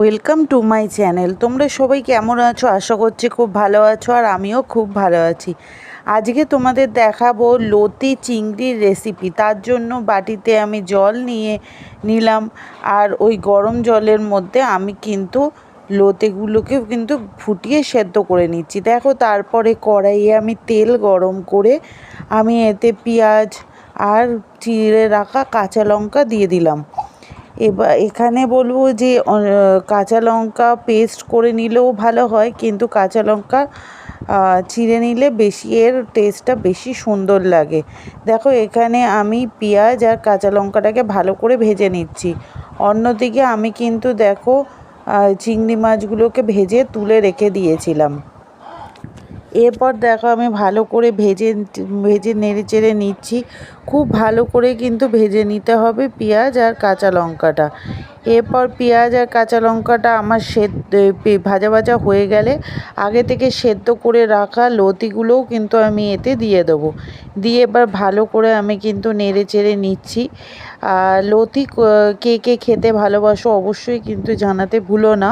Welcome to my channel তোমরা সবাই কেমন আছো? আশা করছি খুব ভালো আছো আর আমিও খুব ভালো আছি। আজকে তোমাদের দেখাবো লতি চিংড়ির রেসিপি তার জন্য বাটিতে আমি জল নিয়ে নিলাম আর ওই গরম জলের মধ্যে আমি কিন্তু লোতেগুলোকে কিন্তু ফুটিয়ে সেদ্ধ করে নিচ্ছি। দেখো, তারপরে কড়াইয়ে আমি তেল গরম করে আমি এতে পেঁয়াজ আর চিড়ে রাখা কাঁচা লঙ্কা দিয়ে দিলাম। এবার এখানে বলব যে কাঁচা লঙ্কা পেস্ট করে নিলেও ভালো হয়, কিন্তু কাঁচা লঙ্কা চিড়ে নিলে বেশি, এর টেস্টটা বেশি সুন্দর লাগে। দেখো, এখানে আমি পেঁয়াজ আর কাঁচা লঙ্কাটাকে ভালো করে ভেজে নিচ্ছি। অন্যদিকে আমি কিন্তু দেখো চিংড়ি মাছগুলোকে ভেজে তুলে রেখে দিয়েছিলাম। এরপর দেখো, আমি ভালো করে ভেজে ভেজে নেড়ে চেড়ে নিচ্ছি। খুব ভালো করে কিন্তু ভেজে নিতে হবে পেঁয়াজ আর কাঁচা লঙ্কাটা। এরপর পেঁয়াজ আর কাঁচা লঙ্কাটা আমার সেদ্ধ ভাজা ভাজা হয়ে গেলে আগে থেকে সেদ্ধ করে রাখা লতিগুলোও কিন্তু আমি এতে দিয়ে দেবো। দিয়ে এবার ভালো করে আমি কিন্তু নেড়ে চেড়ে নিচ্ছি। আর লতি কে কে খেতে ভালোবাসো অবশ্যই কিন্তু জানাতে ভুলো না।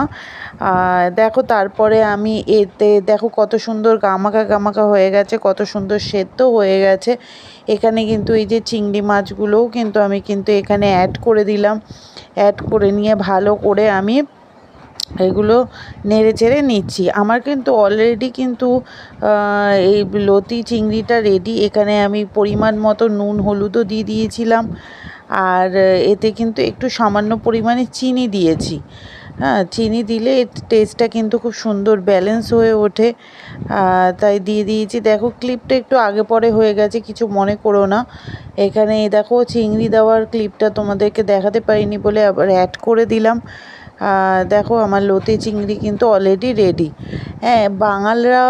দেখো তারপরে আমি এতে, দেখো কত সুন্দর গামাকা গামাকা হয়ে গেছে, কত সুন্দর সেদ্ধ হয়ে গেছে। এখানে কিন্তু এই যে চিংড়ি মাছগুলোও কিন্তু আমি কিন্তু এখানে অ্যাড করে দিলাম। অ্যাড করে নিয়ে ভালো করে আমি এগুলো নেড়ে চেড়ে নিচ্ছি। আমার কিন্তু অলরেডি কিন্তু এই লতি চিংড়িটা রেডি এখানে আমি পরিমাণ মতো নুন, হলুদও দিয়ে দিয়েছিলাম। আর এতে কিন্তু একটু সামান্য পরিমাণে চিনি দিয়েছি। হ্যাঁ চিনি দিলে টেস্টটা কিন্তু খুব সুন্দর ব্যালেন্স হয়ে ওঠে। তাই দিয়ে দিয়েছি। দেখো ক্লিপটা একটু আগে পরে হয়ে গেছে, কিছু মনে করো না। এখানে দেখো, চিংড়ি দেওয়ার ক্লিপটা তোমাদেরকে দেখাতে পারিনি বলে আবার অ্যাড করে দিলাম। দেখো, আমার লতি চিংড়ি কিন্তু অলরেডি রেডি হ্যাঁ বাঙালরা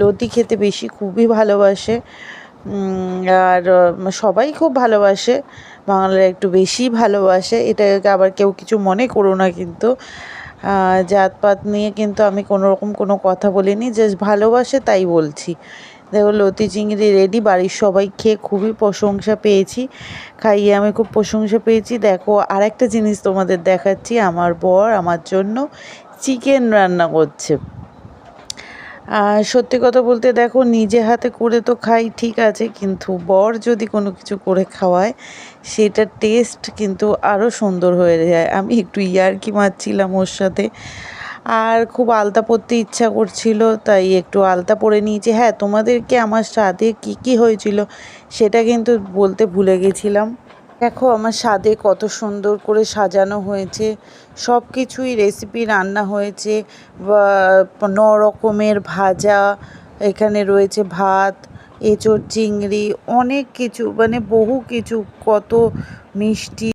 লতি খেতে বেশি খুবই ভালোবাসে। আর সবাই খুব ভালোবাসে। বাংলারা একটু বেশি ভালোবাসে। এটাকে আবার কেউ কিছু মনে করো না কিন্তু। জাতপাত নিয়ে কিন্তু আমি কোনো রকম কোনো কথা বলিনি জাস্ট ভালোবাসে তাই বলছি। দেখো, লতি চিংড়ি রেডি বাড়ির সবাই খেয়ে খুবই প্রশংসা পেয়েছি। খাইয়ে আমি খুব প্রশংসা পেয়েছি। দেখো আর একটা জিনিস তোমাদের দেখাচ্ছি, আমার বর আমার জন্য চিকেন রান্না করছে। সত্যি কথা বলতে দেখো, নিজে হাতে করে তো খাই, ঠিক আছে, কিন্তু বর যদি কোনো কিছু করে খাওয়ায়, সেটার টেস্ট কিন্তু আরও সুন্দর হয়ে যায়। আমি একটু ইয়ারকি মারছিলাম ওর সাথে। আর খুব আলতা পরতে ইচ্ছা করছিল, তাই একটু আলতা পরে নিয়েছি। হ্যাঁ তোমাদেরকে আমার সাথে কি কি হয়েছিল, সেটা কিন্তু বলতে ভুলে গেছিলাম। দেখো আমার স্বাদে কত সুন্দর করে সাজানো হয়েছে। সব কিছুই রেসিপি রান্না হয়েছে। ন রকমের ভাজা, এখানে রয়েছে ভাত, এঁচোড়, চিংড়ি, অনেক কিছু মানে বহু কিছু, কত মিষ্টি।